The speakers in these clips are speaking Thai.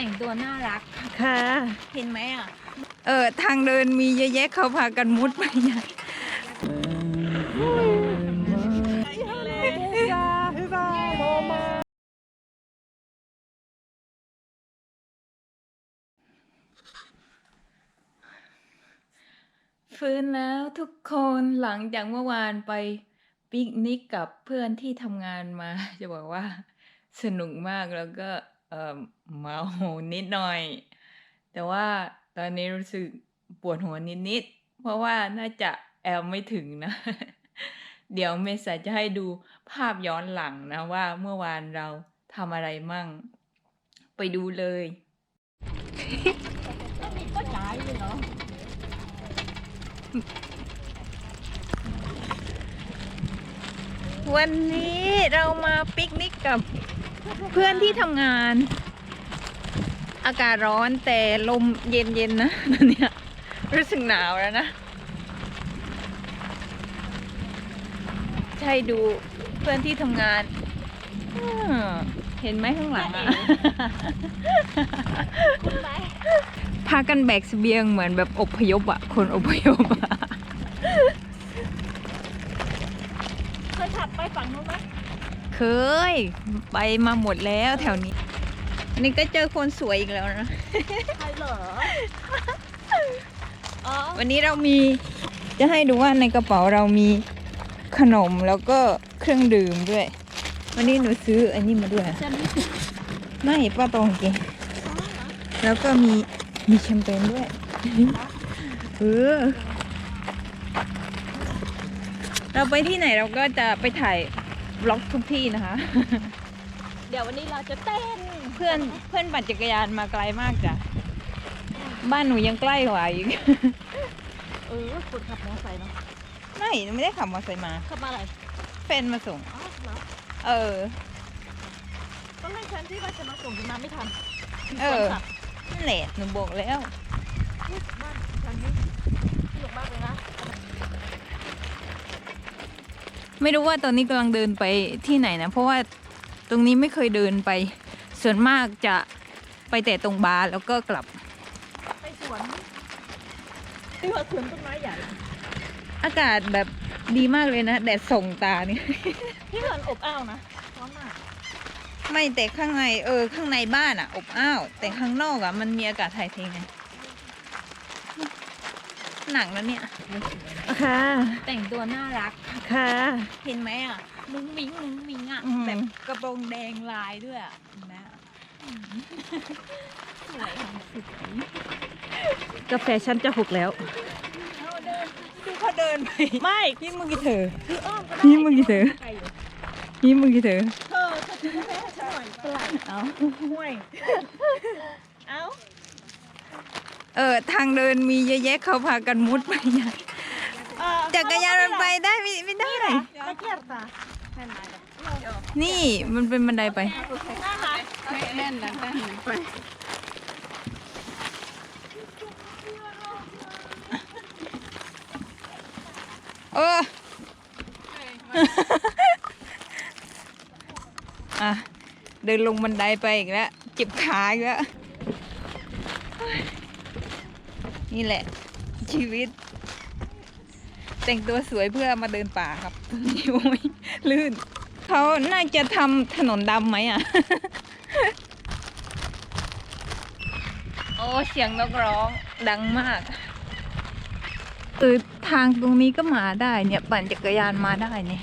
แต่งตัวน่ารัก ค่ะ เห็นไหมอะ เออทางเดินมีเยอะแยะเขาพากันมุดไปเนี่ยฟื้นแล้วทุกคนหลังจากเมื่อวานไปปิกนิกกับเพื่อนที่ทำงานมา จะบอกว่าสนุกมากแล้วก็ เออเมานิดหน่อย แต่ว่าตอนนี้รู้สึกปวดหัวนิดๆเพราะว่าน่าจะแอลไม่ถึงนะ เดี๋ยวเมษาจะให้ดูภาพย้อนหลังนะว่าเมื่อวานเราทำอะไรมั่ง ไปดูเลยก็จ่ายเลยเหรอวันนี้เรามาปิกนิกกับ เพื่อนที่ทำงาน อากาศร้อนแต่ลมเย็นๆนะตอนเนี้ยรู้สึกหนาวแล้วนะ ใช่ดูเพื่อนที่ทำงานอ้อเห็นไหมข้างหลังอะพากันแบกเสบียงเหมือนแบบอพยพอะคนอพยพอะเคยขับไปฝั่งนู้นไหม เคย ไปมาหมดแล้วแถวนี้ อันนี้ก็เจอคนสวยอีกแล้วนะ ใครเหรออ๋อวันนี้เรามีจะให้ดูว่าในกระเป๋าเรามีขนมแล้วก็เครื่องดื่มด้วย วันนี้หนูซื้ออันนี้มาด้วยฉันนี่สิไม่ป้าตองกินแล้วก็มีมีแชมเปญด้วยเออเราไปที่ไหนเราก็จะไปถ่าย บล็อกทุกที่นะคะ เดี๋ยววันนี้เราจะเต้นเพื่อนเพื่อนปั่นจักรยานมาไกลมากจ้ะ บ้านหนูยังใกล้กว่าอีก เออคนขับมอเตอร์ไซค์เนาะไม่หนูไม่ได้ขับมอเตอร์ไซค์มา ขับมาอะไรแฟนมาส่ง อ๋อเหรอเออ ต้องให้ฉันที่ว่าจะมาส่งถึงมาไม่ทันเออ คนขับ นั่นแหละหนูบอกแล้ว ไม่รู้ว่าตอนนี้กำลังเดินไปที่ไหนนะ เพราะว่าตรงนี้ไม่เคยเดินไป ส่วนมากจะไปแต่ตรงบาร์แล้วก็กลับไปสวนที่ว่าสวนต้นไม้ใหญ่ อากาศแบบดีมากเลยนะ แดดส่องตานี่ที่มันอบอ้าวนะร้อนมากไม่แต่ข้างในเออข้างในบ้านอะ อบอ้าว แต่ข้างนอกอะมันมีอากาศถ่ายเทไง หนักแล้วเนี่ย ค่ะ แต่งตัวน่ารัก ค่ะ เห็นไหมอะ มุ้งมิ้งมุ้งมิ้งอะแบแบบบกระโปรงแดงลายด้วยอะเห็นไหมอะสวยของสุดกาแฟฉันจะหกแล้วดูเขาเดินไปไม่นี่มึงกี่เธอ คืออ้อมก็ได้นี่มึงกี่เถอะไกลอยู่นี่มึงกี่เธอ เธอเธอซื้อให้ฉันหน่อยตลาดเอาห่วย เออทางเดินมีเยอะแยะเขาพากันมุดไปนี่จักรยานมันไปได้ไม่ไม่ได้เกียนี่มันเป็นบันไดไปนะคะแม่นแล้วแต่ไปเอออะเดินลงบันไดไปอีกแล้วเจ็บขาอีกแล้ว นี่แหละ ชีวิต แต่งตัวสวยเพื่อมาเดินป่าครับโอ้ยลื่น เขาน่าจะทำถนนดำไหมอะ โอ้ เสียงนกร้องดังมากเออทางตรงนี้ก็มาได้เนี่ย ปั่นจักรยานมาได้เนี่ย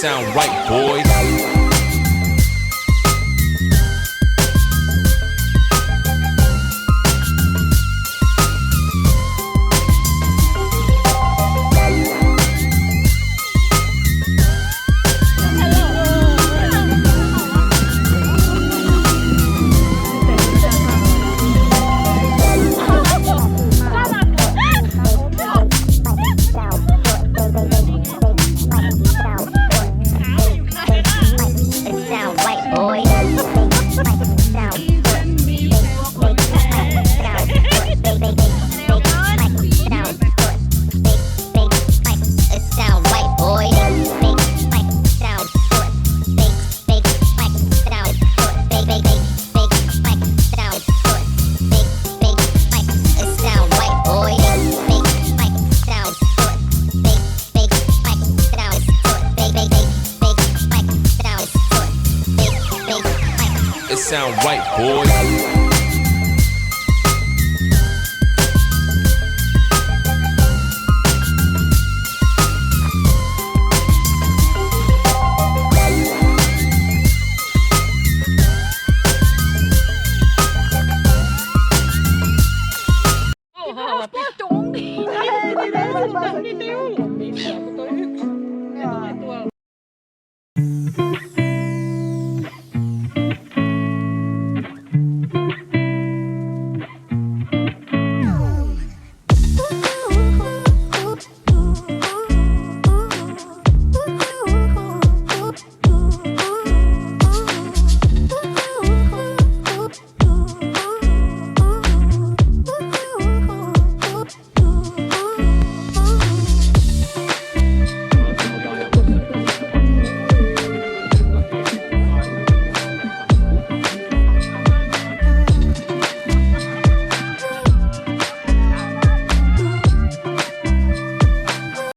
Sound right, boys. sound right, boy.